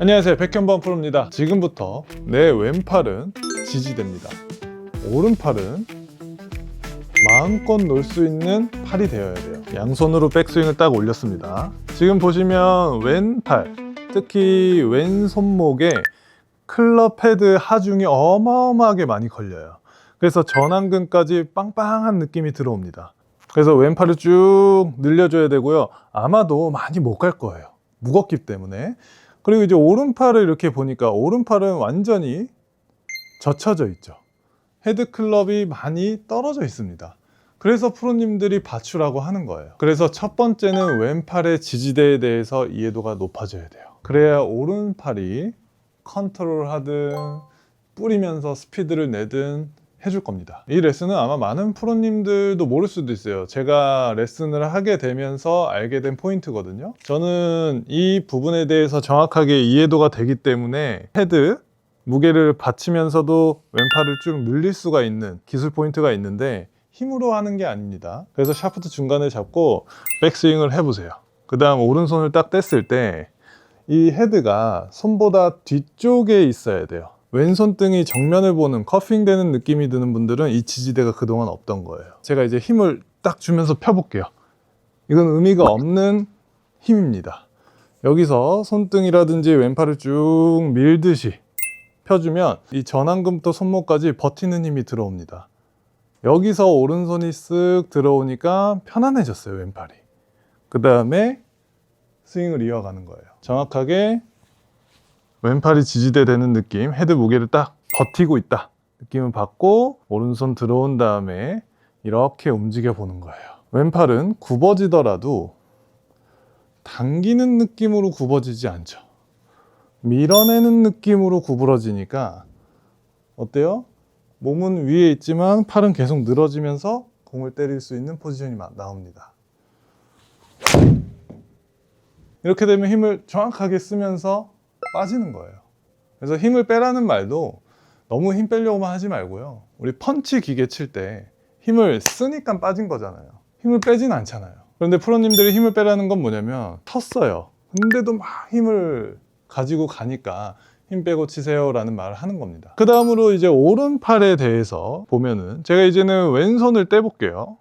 안녕하세요. 백현범 프로입니다. 지금부터 내 왼팔은 지지대입니다. 오른팔은 마음껏 놀 수 있는 팔이 되어야 돼요. 양손으로 백스윙을 딱 올렸습니다. 지금 보시면 왼팔 특히 왼손목에 클럽 헤드 하중이 어마어마하게 많이 걸려요. 그래서 전완근까지 빵빵한 느낌이 들어옵니다. 그래서 왼팔을 쭉 늘려줘야 되고요. 아마도 많이 못 갈 거예요. 무겁기 때문에 그리고 이제 오른팔을 이렇게 보니까 오른팔은 완전히 젖혀져 있죠. 헤드 클럽이 많이 떨어져 있습니다. 그래서 프로님들이 받추라고 하는 거예요. 그래서 첫 번째는 왼팔의 지지대에 대해서 이해도가 높아져야 돼요. 그래야 오른팔이 컨트롤 하든 뿌리면서 스피드를 내든 해줄 겁니다. 이 레슨은 아마 많은 프로님들도 모를 수도 있어요. 제가 레슨을 하게 되면서 알게 된 포인트거든요. 저는 이 부분에 대해서 정확하게 이해도가 되기 때문에 헤드, 무게를 받치면서도 왼팔을 쭉 늘릴 수가 있는 기술 포인트가 있는데 힘으로 하는 게 아닙니다. 그래서 샤프트 중간을 잡고 백스윙을 해보세요. 그 다음 오른손을 딱 뗐을 때 이 헤드가 손보다 뒤쪽에 있어야 돼요. 왼손 등이 정면을 보는 커핑 되는 느낌이 드는 분들은 이 지지대가 그동안 없던 거예요. 제가 이제 힘을 딱 주면서 펴볼게요. 이건 의미가 없는 힘입니다. 여기서 손등이라든지 왼팔을 쭉 밀듯이 펴주면 이 전완근부터 손목까지 버티는 힘이 들어옵니다. 여기서 오른손이 쓱 들어오니까 편안해졌어요, 왼팔이. 그 다음에 스윙을 이어가는 거예요. 정확하게 왼팔이 지지대 되는 느낌, 헤드 무게를 딱 버티고 있다 느낌을 받고 오른손 들어온 다음에 이렇게 움직여 보는 거예요. 왼팔은 굽어지더라도 당기는 느낌으로 굽어지지 않죠. 밀어내는 느낌으로 구부러지니까 어때요? 몸은 위에 있지만 팔은 계속 늘어지면서 공을 때릴 수 있는 포지션이 마- 나옵니다. 이렇게 되면 힘을 정확하게 쓰면서 빠지는 거예요. 그래서 힘을 빼라는 말도 너무 힘 빼려고만 하지 말고요. 우리 펀치 기계 칠 때 힘을 쓰니까 빠진 거잖아요. 힘을 빼진 않잖아요. 그런데 프로님들이 힘을 빼라는 건 뭐냐면 텄어요. 근데도 막 힘을 가지고 가니까 힘 빼고 치세요라는 말을 하는 겁니다. 그 다음으로 이제 오른팔에 대해서 보면은 제가 이제는 왼손을 떼볼게요.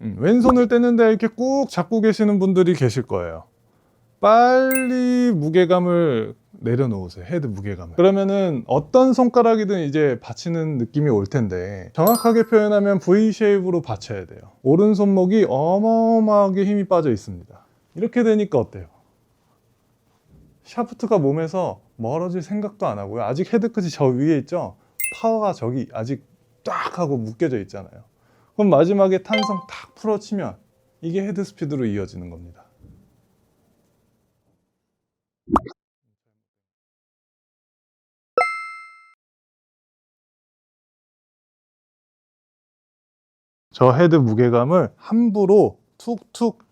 음, 왼손을 떼는데 이렇게 꾹 잡고 계시는 분들이 계실 거예요. 빨리 무게감을 내려놓으세요. 헤드 무게감을. 그러면은 어떤 손가락이든 이제 받치는 느낌이 올 텐데 정확하게 표현하면 V 쉐입으로 받쳐야 돼요. 오른 손목이 어마어마하게 힘이 빠져 있습니다. 이렇게 되니까 어때요? 샤프트가 몸에서 멀어질 생각도 안 하고요. 아직 헤드 끝이 저 위에 있죠? 파워가 저기 아직 딱 하고 묶여져 있잖아요. 그럼 마지막에 탄성 탁 풀어치면 이게 헤드 스피드로 이어지는 겁니다. 저 헤드 무게감을 함부로 툭툭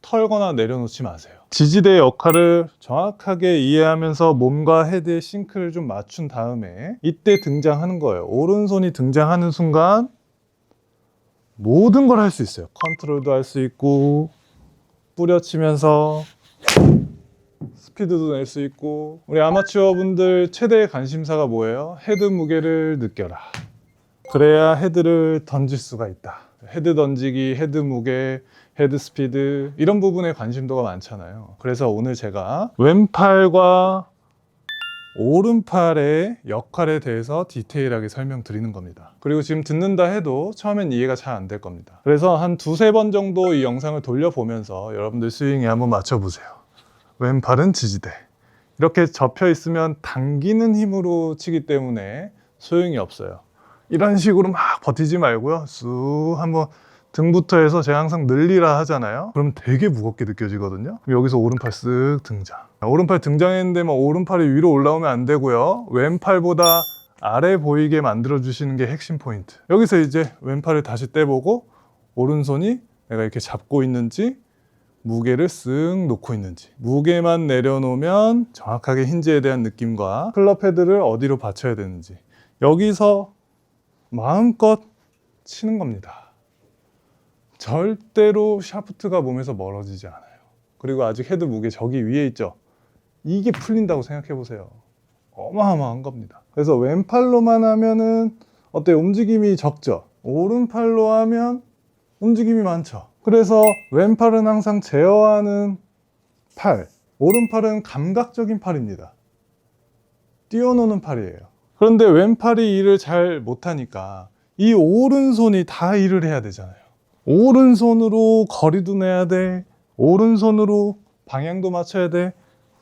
털거나 내려놓지 마세요. 지지대의 역할을 정확하게 이해하면서 몸과 헤드의 싱크를 좀 맞춘 다음에 이때 등장하는 거예요. 오른손이 등장하는 순간 모든 걸 할 수 있어요. 컨트롤도 할 수 있고 뿌려치면서 스피드도 낼 수 있고 우리 아마추어 분들 최대의 관심사가 뭐예요? 헤드 무게를 느껴라. 그래야 헤드를 던질 수가 있다. 헤드 던지기, 헤드 무게, 헤드 스피드 이런 부분에 관심도가 많잖아요. 그래서 오늘 제가 왼팔과 오른팔의 역할에 대해서 디테일하게 설명드리는 겁니다. 그리고 지금 듣는다 해도 처음엔 이해가 잘 안 될 겁니다. 그래서 한 두세 번 정도 이 영상을 돌려보면서 여러분들 스윙에 한번 맞춰보세요. 왼팔은 지지대. 이렇게 접혀 있으면 당기는 힘으로 치기 때문에 소용이 없어요. 이런 식으로 막 버티지 말고요. 쑥 한번 등부터 해서 제가 항상 늘리라 하잖아요. 그럼 되게 무겁게 느껴지거든요. 여기서 오른팔 쓱 등장. 오른팔 등장했는데 막 오른팔이 위로 올라오면 안 되고요. 왼팔보다 아래 보이게 만들어 주시는 게 핵심 포인트. 여기서 이제 왼팔을 다시 떼보고 오른손이 내가 이렇게 잡고 있는지 무게를 쓱 놓고 있는지 무게만 내려놓으면 정확하게 힌지에 대한 느낌과 클럽 헤드를 어디로 받쳐야 되는지 여기서 마음껏 치는 겁니다. 절대로 샤프트가 몸에서 멀어지지 않아요. 그리고 아직 헤드 무게 저기 위에 있죠. 이게 풀린다고 생각해 보세요. 어마어마한 겁니다. 그래서 왼팔로만 하면은 어때 움직임이 적죠. 오른팔로 하면 움직임이 많죠. 그래서 왼팔은 항상 제어하는 팔, 오른팔은 감각적인 팔입니다. 뛰어노는 팔이에요. 그런데 왼팔이 일을 잘 못하니까 이 오른손이 다 일을 해야 되잖아요. 오른손으로 거리도 내야 돼. 오른손으로 방향도 맞춰야 돼.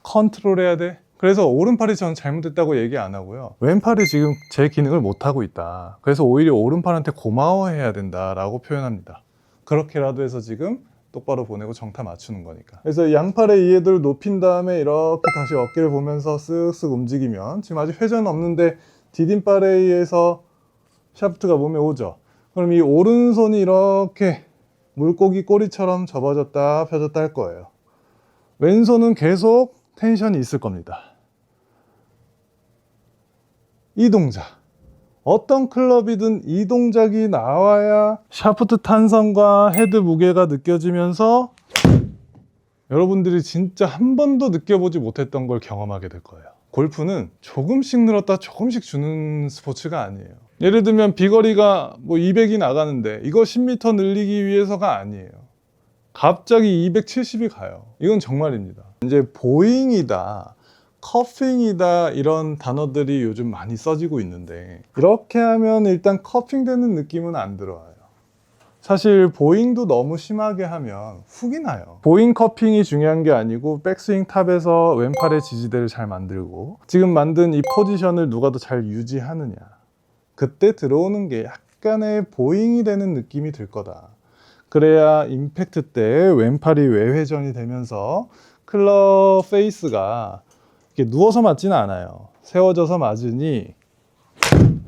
컨트롤 해야 돼. 그래서 오른팔이 전 잘못됐다고 얘기 안 하고요. 왼팔이 지금 제 기능을 못하고 있다. 그래서 오히려 오른팔한테 고마워해야 된다라고 표현합니다. 그렇게라도 해서 지금 똑바로 보내고 정타 맞추는 거니까. 그래서 양팔의 이해도를 높인 다음에 이렇게 다시 어깨를 보면서 쓱쓱 움직이면 지금 아직 회전 없는데 디딤발에 의해서 샤프트가 몸에 오죠. 그럼 이 오른손이 이렇게 물고기 꼬리처럼 접어졌다 펴졌다 할 거예요. 왼손은 계속 텐션이 있을 겁니다. 이 동작. 어떤 클럽이든 이 동작이 나와야 샤프트 탄성과 헤드 무게가 느껴지면서 여러분들이 진짜 한 번도 느껴보지 못했던 걸 경험하게 될 거예요. 골프는 조금씩 늘었다 조금씩 주는 스포츠가 아니에요. 예를 들면 비거리가 뭐 200이 나가는데 이거 10m 늘리기 위해서가 아니에요. 갑자기 270이 가요. 이건 정말입니다. 이제 보잉이다, 커핑이다 이런 단어들이 요즘 많이 써지고 있는데 이렇게 하면 일단 커핑 되는 느낌은 안 들어와요. 사실 보잉도 너무 심하게 하면 훅이 나요. 보잉 커핑이 중요한 게 아니고 백스윙 탑에서 왼팔의 지지대를 잘 만들고 지금 만든 이 포지션을 누가 더 잘 유지하느냐. 그때 들어오는 게 약간의 보잉이 되는 느낌이 들 거다. 그래야 임팩트 때 왼팔이 외회전이 되면서 클럽 페이스가 이렇게 누워서 맞지는 않아요. 세워져서 맞으니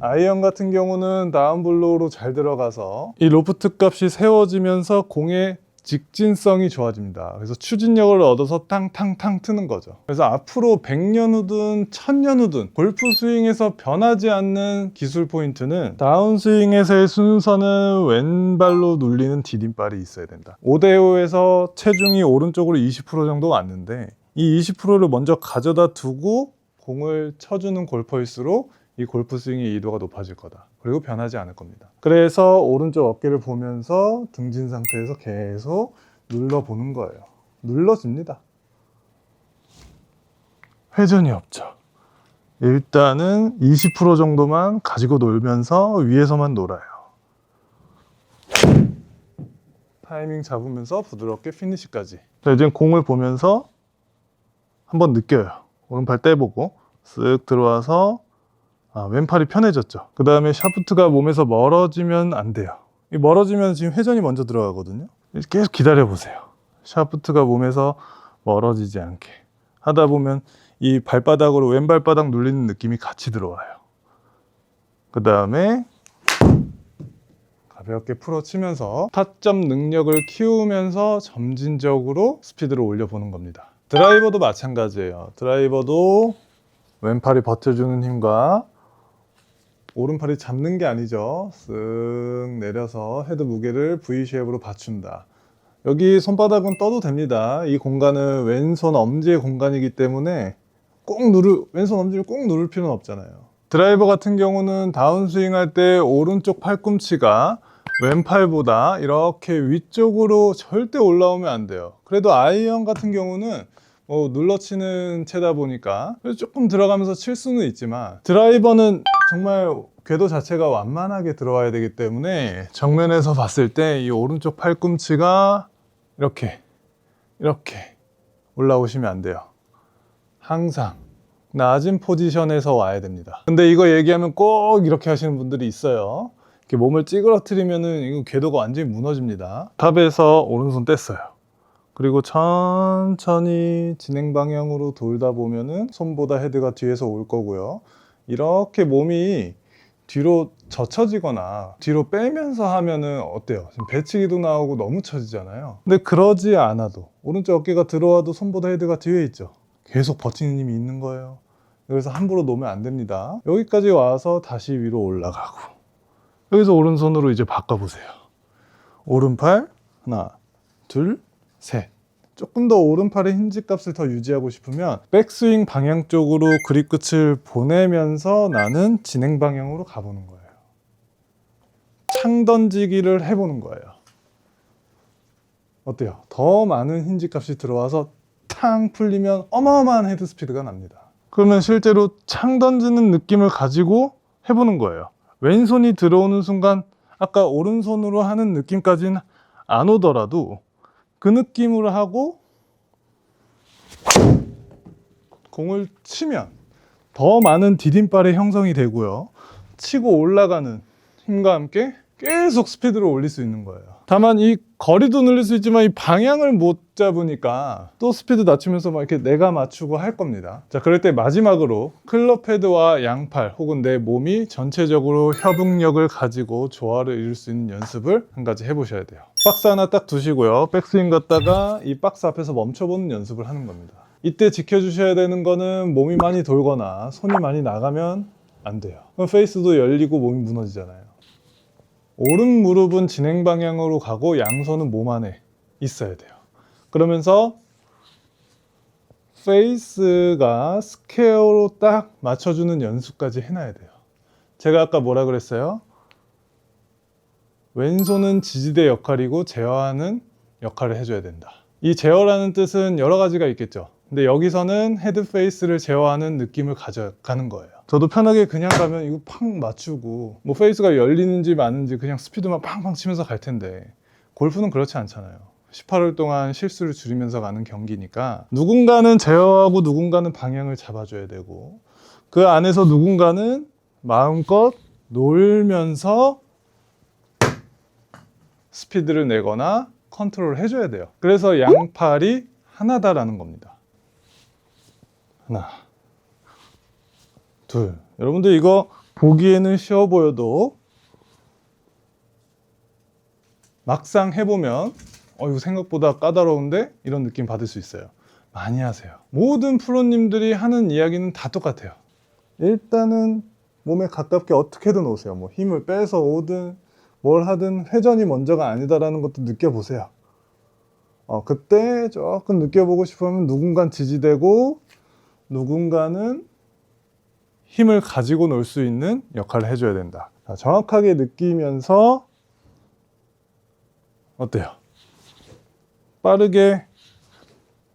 아이언 같은 경우는 다운블로우로 잘 들어가서 이 로프트 값이 세워지면서 공의 직진성이 좋아집니다. 그래서 추진력을 얻어서 탕탕탕 트는 거죠. 그래서 앞으로 100년 후든 1000년 후든 골프 스윙에서 변하지 않는 기술 포인트는 다운 스윙에서의 순서는 왼발로 눌리는 디딤발이 있어야 된다. 5대5에서 체중이 오른쪽으로 20% 정도 왔는데 이 20%를 먼저 가져다 두고 공을 쳐주는 골퍼일수록 이 골프 스윙의 이도가 높아질 거다. 그리고 변하지 않을 겁니다. 그래서 오른쪽 어깨를 보면서 등진 상태에서 계속 눌러보는 거예요. 눌러집니다. 회전이 없죠. 일단은 20% 정도만 가지고 놀면서 위에서만 놀아요. 타이밍 잡으면서 부드럽게 피니시까지. 자, 이제 공을 보면서 한번 느껴요. 오른팔 떼보고 쓱 들어와서 아, 왼팔이 편해졌죠. 그 다음에 샤프트가 몸에서 멀어지면 안 돼요. 이 멀어지면 지금 회전이 먼저 들어가거든요. 계속 기다려 보세요. 샤프트가 몸에서 멀어지지 않게 하다 보면 이 발바닥으로 왼발바닥 눌리는 느낌이 같이 들어와요. 그 다음에 가볍게 풀어치면서 타점 능력을 키우면서 점진적으로 스피드를 올려보는 겁니다. 드라이버도 마찬가지예요. 드라이버도 왼팔이 버텨주는 힘과 오른팔이 잡는 게 아니죠. 쓱 내려서 헤드 무게를 V 쉐입으로 받춘다. 여기 손바닥은 떠도 됩니다. 이 공간은 왼손 엄지의 공간이기 때문에 꼭 누를 왼손 엄지를 꼭 누를 필요는 없잖아요. 드라이버 같은 경우는 다운스윙 할 때 오른쪽 팔꿈치가 왼팔보다 이렇게 위쪽으로 절대 올라오면 안 돼요. 그래도 아이언 같은 경우는 뭐 눌러치는 채다 보니까 조금 들어가면서 칠 수는 있지만 드라이버는 정말 궤도 자체가 완만하게 들어와야 되기 때문에 정면에서 봤을 때 이 오른쪽 팔꿈치가 이렇게 이렇게 올라오시면 안 돼요. 항상 낮은 포지션에서 와야 됩니다. 근데 이거 얘기하면 꼭 이렇게 하시는 분들이 있어요. 이렇게 몸을 찌그러뜨리면 은 이거 궤도가 완전히 무너집니다. 탑에서 오른손 뗐어요. 그리고 천천히 진행 방향으로 돌다 보면은 손보다 헤드가 뒤에서 올 거고요. 이렇게 몸이 뒤로 젖혀지거나 뒤로 빼면서 하면은 어때요? 지금 배치기도 나오고 너무 처지잖아요. 근데 그러지 않아도 오른쪽 어깨가 들어와도 손보다 헤드가 뒤에 있죠. 계속 버티는 힘이 있는 거예요. 그래서 함부로 놓으면 안 됩니다. 여기까지 와서 다시 위로 올라가고 여기서 오른손으로 이제 바꿔보세요. 오른팔 하나, 둘, 셋. 조금 더 오른팔의 힌지 값을 더 유지하고 싶으면 백스윙 방향 쪽으로 그립 끝을 보내면서 나는 진행 방향으로 가보는 거예요. 창 던지기를 해보는 거예요. 어때요? 더 많은 힌지 값이 들어와서 탕 풀리면 어마어마한 헤드 스피드가 납니다. 그러면 실제로 창 던지는 느낌을 가지고 해보는 거예요. 왼손이 들어오는 순간 아까 오른손으로 하는 느낌까지는 안 오더라도 그 느낌으로 하고 공을 치면 더 많은 디딤발의 형성이 되고요. 치고 올라가는 힘과 함께 계속 스피드를 올릴 수 있는 거예요. 다만 이 거리도 늘릴 수 있지만 이 방향을 못 잡으니까 또 스피드 낮추면서 막 이렇게 내가 맞추고 할 겁니다. 자, 그럴 때 마지막으로 클럽 헤드와 양팔 혹은 내 몸이 전체적으로 협응력을 가지고 조화를 이룰 수 있는 연습을 한 가지 해보셔야 돼요. 박스 하나 딱 두시고요. 백스윙 갔다가 이 박스 앞에서 멈춰보는 연습을 하는 겁니다. 이때 지켜주셔야 되는 거는 몸이 많이 돌거나 손이 많이 나가면 안 돼요. 그럼 페이스도 열리고 몸이 무너지잖아요. 오른 무릎은 진행 방향으로 가고 양손은 몸 안에 있어야 돼요. 그러면서 페이스가 스퀘어로 딱 맞춰주는 연습까지 해놔야 돼요. 제가 아까 뭐라 그랬어요? 왼손은 지지대 역할이고 제어하는 역할을 해줘야 된다. 이 제어라는 뜻은 여러 가지가 있겠죠. 근데 여기서는 헤드 페이스를 제어하는 느낌을 가져가는 거예요. 저도 편하게 그냥 가면 이거 팍 맞추고 뭐 페이스가 열리는지 마는지 그냥 스피드만 팡팡 치면서 갈 텐데 골프는 그렇지 않잖아요. 18월 동안 실수를 줄이면서 가는 경기니까 누군가는 제어하고 누군가는 방향을 잡아줘야 되고 그 안에서 누군가는 마음껏 놀면서 스피드를 내거나 컨트롤을 해줘야 돼요. 그래서 양팔이 하나다라는 겁니다. 하나, 둘. 여러분들 이거 보기에는 쉬워 보여도 막상 해보면 어 이거 생각보다 까다로운데 이런 느낌 받을 수 있어요. 많이 하세요. 모든 프로님들이 하는 이야기는 다 똑같아요. 일단은 몸에 가깝게 어떻게든 오세요. 뭐 힘을 빼서 오든 뭘 하든 회전이 먼저가 아니다라는 것도 느껴보세요. 어, 그때 조금 느껴보고 싶으면 누군가는 지지되고 누군가는 힘을 가지고 놀 수 있는 역할을 해줘야 된다. 자, 정확하게 느끼면서 어때요? 빠르게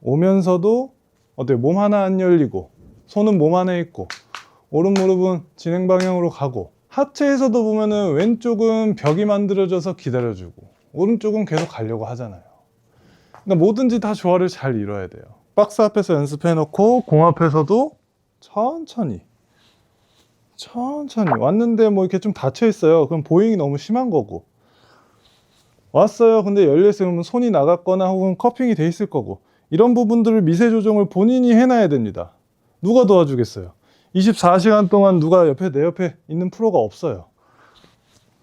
오면서도 어때요? 몸 하나 안 열리고 손은 몸 안에 있고 오른 무릎은 진행 방향으로 가고 하체에서도 보면은 왼쪽은 벽이 만들어져서 기다려주고 오른쪽은 계속 가려고 하잖아요. 그러니까 뭐든지 다 조화를 잘 이뤄야 돼요. 박스 앞에서 연습해 놓고 공 앞에서도 천천히 천천히 왔는데 뭐 이렇게 좀 닫혀 있어요. 그럼 보잉이 너무 심한 거고 왔어요. 근데 열려 있으면 손이 나갔거나 혹은 커핑이 돼 있을 거고 이런 부분들을 미세 조정을 본인이 해놔야 됩니다. 누가 도와주겠어요? 24시간 동안 누가 옆에 내 옆에 있는 프로가 없어요.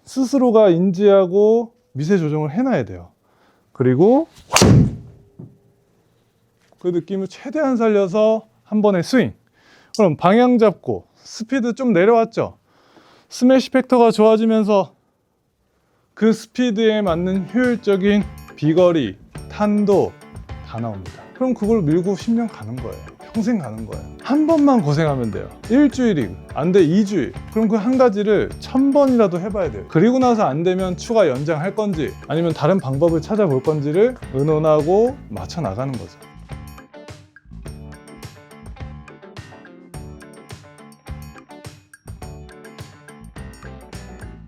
스스로가 인지하고 미세 조정을 해놔야 돼요. 그리고 그 느낌을 최대한 살려서 한 번에 스윙. 그럼 방향 잡고 스피드 좀 내려왔죠. 스매시 팩터가 좋아지면서 그 스피드에 맞는 효율적인 비거리, 탄도 다 나옵니다. 그럼 그걸 밀고 10년 가는 거예요. 평생 가는 거예요. 한 번만 고생하면 돼요. 일주일이 안 돼, 2주일. 그럼 그 한 가지를 천 번이라도 해봐야 돼요. 그리고 나서 안 되면 추가 연장할 건지 아니면 다른 방법을 찾아볼 건지를 의논하고 맞춰 나가는 거죠.